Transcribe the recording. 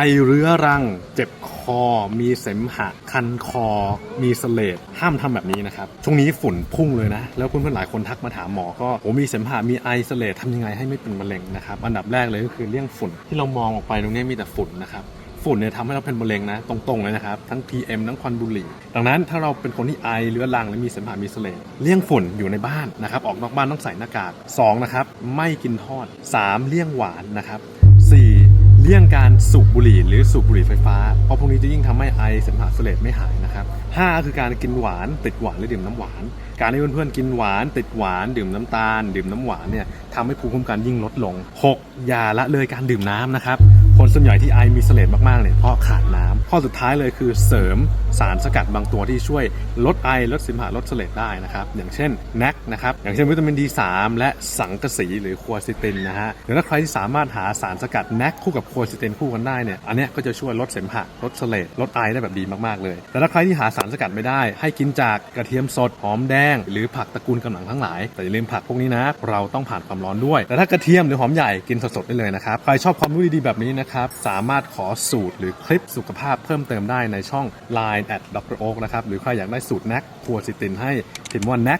ไอเรื้อรัง เจ็บคอ มีเสมหะ คันคอ มีเสเลดห้ามทำแบบนี้นะครับ ช่วงนี้ฝุ่นพุ่งเลยนะ แล้วเพื่อนๆหลายคนทักมาถามหมอก็โอ้มีเสมหะ มีไอเสเลดทำยังไงให้ไม่เป็นมะเร็งนะครับ อันดับแรกเลยก็คือเลี่ยงฝุ่น ที่เรามองออกไปตรงนี้มีแต่ฝุ่นนะครับฝุ่นเนี่ยทำให้เราเป็นมะเร็งนะตรงๆเลยนะครับ ทั้ง PM ทั้งควันบุหรี่ ดังนั้นถ้าเราเป็นคนที่ไอเรื้อรังและมีเสมหะมีเสลดเลี่ยงฝุ่นอยู่ในบ้านนะครับ ออกนอกบ้านต้องใส่หน้ากาก2นะครับไม่กินทอด 3 เลี่ยงหวานนะครับ ลี่ยงการสูบบุหรี่หรือสูบบุหรี่ไฟฟ้า เพราะพวกนี้จะยิ่งทำให้ไอเสมหะเลดไม่หายนะครับ5คือการกินหวานติดหวานหรือดื่มน้ำหวาน การให้เพื่อนๆกินหวานติดหวานดื่มน้ำตาล ดื่มน้ำหวานเนี่ยทำให้ภูมิคุ้มกันยิ่งลดลง 6 อย่าละเลยการดื่มน้ำนะครับ คนส่วนใหญ่ที่ไอมีเสลดมากๆเนี่ยเพราะขาดน้ำข้อสุดท้ายเลยคือเสริมสารสกัดบางตัวที่ช่วยลดไอลดสิมหะลดเสลดได้นะครับ อย่างเช่นแนกนะครับอย่างเช่นวิตามิน D3 และสังกะสีหรือคัวซิตินนะฮะหรือถ้าใครที่สามารถหาสารสกัดแนกคู่กับคัวซิตินคู่กันได้เนี่ยอันนี้ก็จะช่วยลดเสมหะลดเสลดลดไอได้แบบดีมากๆเลย แต่ถ้าใครที่หาสารสกัดไม่ได้ ให้กินจากกระเทียมสดหอมแดง หรือผักตระกูลกำลังทั้งหลายแต่อย่าลืมผักพวกนี้นะเราต้องผ่านความร้อนด้วย แต่ถ้ากระเทียมหรือหอมใหญ่กินสดๆได้เลยนะครับใครชอบความรู้ดีๆแบบนี้นะครับ สามารถขอสูตรหรือคลิปสุขภาพเพิ่มเติมได้ในช่อง Line at Dr. Oak นะครับ หรือใครอยากได้สูตรแนกคัวซิตินให้พิมพ์ว่าแนก